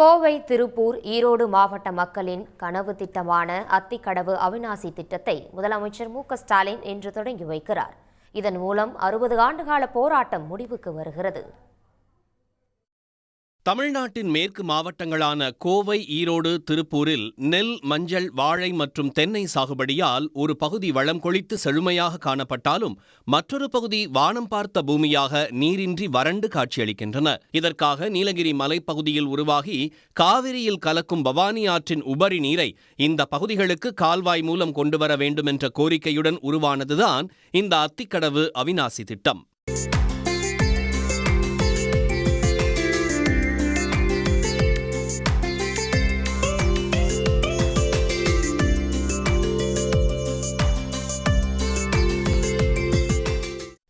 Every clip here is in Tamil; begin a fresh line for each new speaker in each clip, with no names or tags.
கோவை திருப்பூர் ஈரோடு மாவட்ட மக்களின் கனவு திட்டமான அத்திக்கடவு அவிநாசி திட்டத்தை முதலமைச்சர் மு ஸ்டாலின் இன்று தொடங்கி வைக்கிறார். இதன் மூலம் அறுபது ஆண்டுகால போராட்டம் முடிவுக்கு வருகிறது.
தமிழ்நாட்டின் மேற்கு மாவட்டங்களான கோவை ஈரோடு திருப்பூரில் நெல் மஞ்சள் வாழை மற்றும் தென்னை சாகுபடியால் ஒரு பகுதி வளம் கொழித்து செழுமையாக காணப்பட்டாலும் மற்றொரு பகுதி வானம் பார்த்த பூமியாக நீரின்றி வறண்டு காட்சியளிக்கின்றன. இதற்காக நீலகிரி மலைப்பகுதியில் உருவாகி காவிரியில் கலக்கும் பவானி ஆற்றின் உபரி நீரை இந்த பகுதிகளுக்கு கால்வாய் மூலம் கொண்டுவர வேண்டும் என்ற கோரிக்கையுடன் உருவானதுதான் இந்த அத்திக்கடவு அவிநாசி திட்டம்.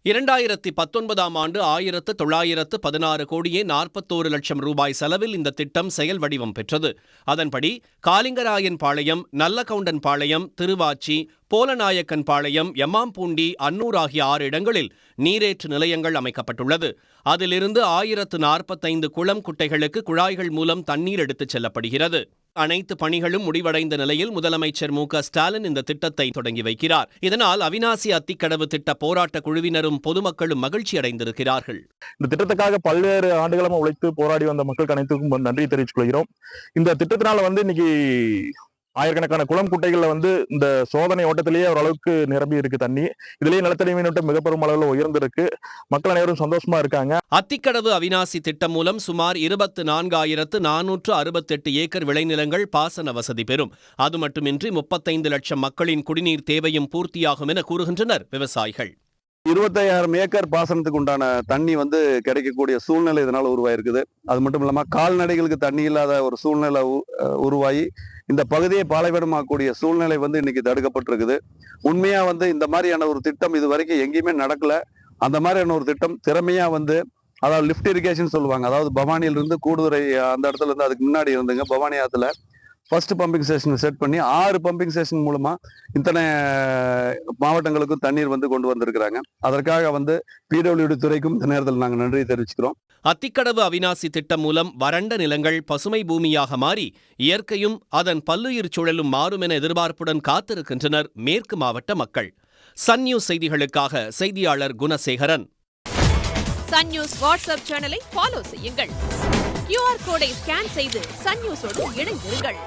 இரண்டாயிரத்தி பத்தொன்பதாம் ஆண்டு ஆயிரத்து தொள்ளாயிரத்து பதினாறு கோடியே நாற்பத்தோரு லட்சம் ரூபாய் செலவில் இந்த திட்டம் செயல் வடிவம் பெற்றது. அதன்படி காலிங்கராயன் பாளையம் நல்லகவுண்டன் பாளையம் திருவாச்சி போலநாயக்கன் பாளையம் எம்மாம்பூண்டி அன்னூர் ஆகிய ஆறு இடங்களில் நீரேற்று நிலையங்கள் அமைக்கப்பட்டுள்ளது. அதிலிருந்து ஆயிரத்து நாற்பத்தைந்து குளம் குட்டைகளுக்கு குழாய்கள் மூலம் தண்ணீர் எடுத்துச் செல்லப்படுகிறது. அனைத்து பணிகளும் முடிவடைந்த நிலையில் முதலமைச்சர் மு ஸ்டாலின் இந்த திட்டத்தை தொடங்கி வைக்கிறார். இதனால் அவிநாசி அத்திக்கடவு திட்ட போராட்ட குழுவினரும் பொதுமக்களும் மகிழ்ச்சி அடைந்திருக்கிறார்கள்.
இந்த திட்டத்துக்காக பல்வேறு ஆண்டுகளமா உழைத்து போராடி வந்த மக்களுக்கு அனைத்துக்கும் நன்றி தெரிவித்துக் கொள்கிறோம். இந்த திட்டத்தினால வந்து இன்னைக்கு ஆயிரக்கணக்கான குளம் குட்டைகள்ல வந்து இந்த சோதனை ஓட்டத்திலேயே ஓரளவுக்கு நிரம்பி இருக்கு தண்ணி. இதுலயே நிலத்தடி மீனோட்டம் மிக பெரும் அளவில் உயர்ந்திருக்கு. மக்கள் அனைவரும் சந்தோஷமா இருக்காங்க.
அத்திக்கடவு அவிநாசி திட்டம் மூலம் சுமார் இருபத்து நான்காயிரத்து நானூற்று அறுபத்தெட்டு ஏக்கர் விளைநிலங்கள் பாசன வசதி பெறும். அது மட்டுமின்றி முப்பத்தைந்து லட்சம் மக்களின் குடிநீர் தேவையும் பூர்த்தியாகும் என கூறுகின்றனர் விவசாயிகள்.
இருபத்தையாயிரம் ஏக்கர் பாசனத்துக்கு உண்டான தண்ணி வந்து கிடைக்கக்கூடிய சூழ்நிலை இதனால் உருவாயிருக்குது. அது மட்டும் இல்லாமல் கால்நடைகளுக்கு தண்ணி இல்லாத ஒரு சூழ்நிலை உ- உருவாகி இந்த பகுதியை பாலைவனமாக்கக்கூடிய சூழ்நிலை வந்து இன்னைக்கு தடுக்கப்பட்டிருக்குது. உண்மையாக வந்து இந்த மாதிரியான ஒரு திட்டம் இது வரைக்கும் எங்கேயுமே நடக்கலை. அந்த மாதிரியான ஒரு திட்டம் திறமையாக வந்து அதாவது லிஃப்ட் இரிகேஷன் சொல்லுவாங்க. அதாவது பவானியிலிருந்து கூடுதுறை அந்த இடத்துல இருந்து அதுக்கு முன்னாடி இருந்துங்க. பவானி ஆற்றுல ஃபர்ஸ்ட் பம்பிங் ஸ்டேஷன் செட் பண்ணி ஆறு பம்பிங் ஸ்டேஷன் மூலமா இத்தனை மாவட்டங்களுக்கும் தண்ணீர் வந்து கொண்டு வந்திருக்கிறாங்க. அதற்காக வந்து பிடபிள்யூடி துறைக்கும் இந்த நேரத்தில் நாங்கள் நன்றி தெரிவிச்சுக்கிறோம்.
அத்திக்கடவு அவிநாசி திட்டம் மூலம் வறண்ட நிலங்கள் பசுமை பூமியாக மாறி இயற்கையும் அதன் பல்லுயிர் சூழலும் மாறும் என எதிர்பார்ப்புடன் காத்திருக்கின்றனர் மேற்கு மாவட்ட மக்கள். சன் நியூஸ் செய்திகளுக்காக செய்தியாளர் குணசேகரன்.
சன் நியூஸ் வாட்ஸ்அப் சேனலை ஃபாலோ செய்யுங்கள். கியூஆர் கோடை ஸ்கேன் செய்து சன் நியூஸோடு இணைந்திருங்கள்.